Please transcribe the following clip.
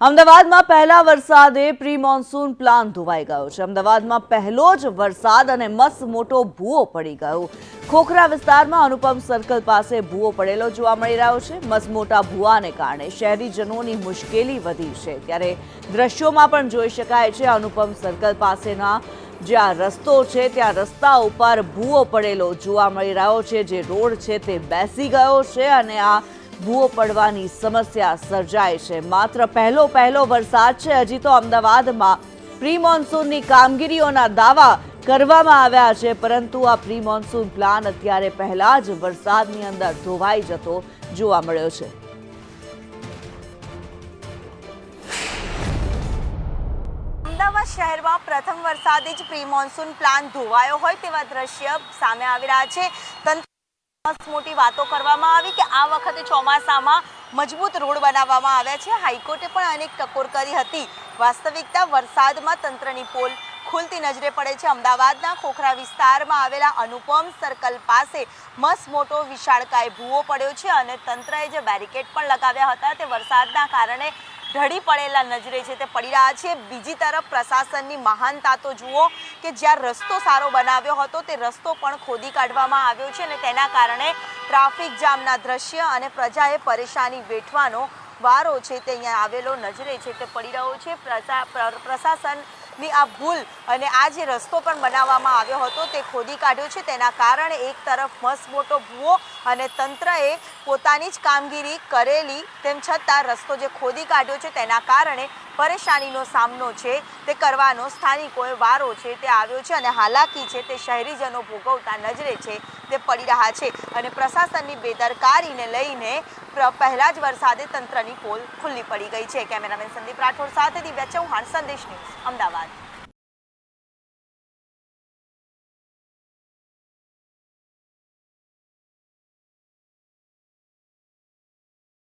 અમદાવાદમાં પહેલા વરસાદે પ્રી મોન્સૂન પ્લાન ધોવાઈ ગયો છે. અમદાવાદમાં પહેલો જ વરસાદ અને મસ્ત મોટો ભૂવો પડી ગયો. ખોખરા વિસ્તારમાં અનુપમ સર્કલ પાસે ભૂવો પડેલો જોવા મળી રહ્યો છે. મસ્ત મોટા ભૂવાને કારણે શહેરીજનોની મુશ્કેલી વધી છે. ત્યારે દ્રશ્યોમાં પણ જોઈ શકાય છે, અનુપમ સર્કલ પાસેના જે આ રસ્તો છે, ત્યાં રસ્તા ઉપર ભૂવો પડેલો જોવા મળી રહ્યો છે. જે રોડ છે તે બેસી ગયો છે અને આ ભૂવો પડવાની સમસ્યા સર્જાય છે. માત્ર પહેલો પહેલો વરસાદ છે. હજી તો અમદાવાદમાં પ્રી મોન્સૂનની કામગીરીઓના દાવા કરવામાં આવ્યા છે. પરંતુ આ પ્રી મોન્સૂન પ્લાન અત્યારે પહેલા જ વરસાદની અંદર ધોવાઈ જતો જોવા મળ્યો છે. અમદાવાદ શહેરમાં પ્રથમ વરસાદે જ પ્રી મોન્સૂન પ્લાન ધોવાયો હોય તેવા દ્રશ્ય સામે આવી રહ્યા છે. મસ્ત મોટી વાતો કરવામાં આવી કે આ વખતે ચોમાસામાં મજબૂત રોડ બનાવવામાં આવ્યા છે. હાઈકોર્ટે પણ અનેક ટકોર કરી હતી. વાસ્તવિકતા વરસાદમાં તંત્રની પોલ ખુલતી નજરે પડે છે. અમદાવાદના ખોખરા વિસ્તારમાં આવેલા અનુપમ સર્કલ પાસે મસ્ત મોટો વિશાળકાય ભૂવો પડ્યો છે અને તંત્રએ જે બેરિકેડ પણ લગાવ્યા હતા તે વરસાદના કારણે ઢળી પડેલા નજરે છે તે પડી રહ્યા છે. બીજી તરફ પ્રશાસનની મહાનતા તો જુઓ કે જ્યાં રસ્તો સારો બનાવ્યો હતો તે રસ્તો પણ ખોદી કાઢવામાં આવ્યો છે અને તેના કારણે ટ્રાફિક જામના દ્રશ્ય અને પ્રજાએ પરેશાની વેઠવાનો વારો છે તે અહીંયા આવેલો નજરે છે તે પડી રહ્યો છે. પ્રશા- પ્રશાસનની આ ભૂલ અને આ જે રસ્તો પણ બનાવવામાં આવ્યો હતો તે ખોદી કાઢ્યો છે. તેના કારણે એક તરફ મસ્ત મોટો ભૂવો અને તંત્રએ પોતાની જ કામગીરી કરેલી, તેમ છતાં રસ્તો જે ખોદી કાઢ્યો છે તેના કારણે પરેશાનીનો સામનો છે. તે કરવાનો સ્થાનિકોએ વારો છે, તે આવ્યો છે અને હાલાકી છે, તે શહેરીજનો ભોગવતા નજરે છે. તે પડી રહ્યા છે અને પ્રશાસનની બેદરકારીને લઈને પહેલા જ વરસાદે તંત્રની પોલ ખુલ્લી પડી ગઈ છે. કેમેરામેન સંદીપ રાઠોડ સાથે દિવ્યા ચૌહાણ, સંદેશ ન્યૂઝ, અમદાવાદ.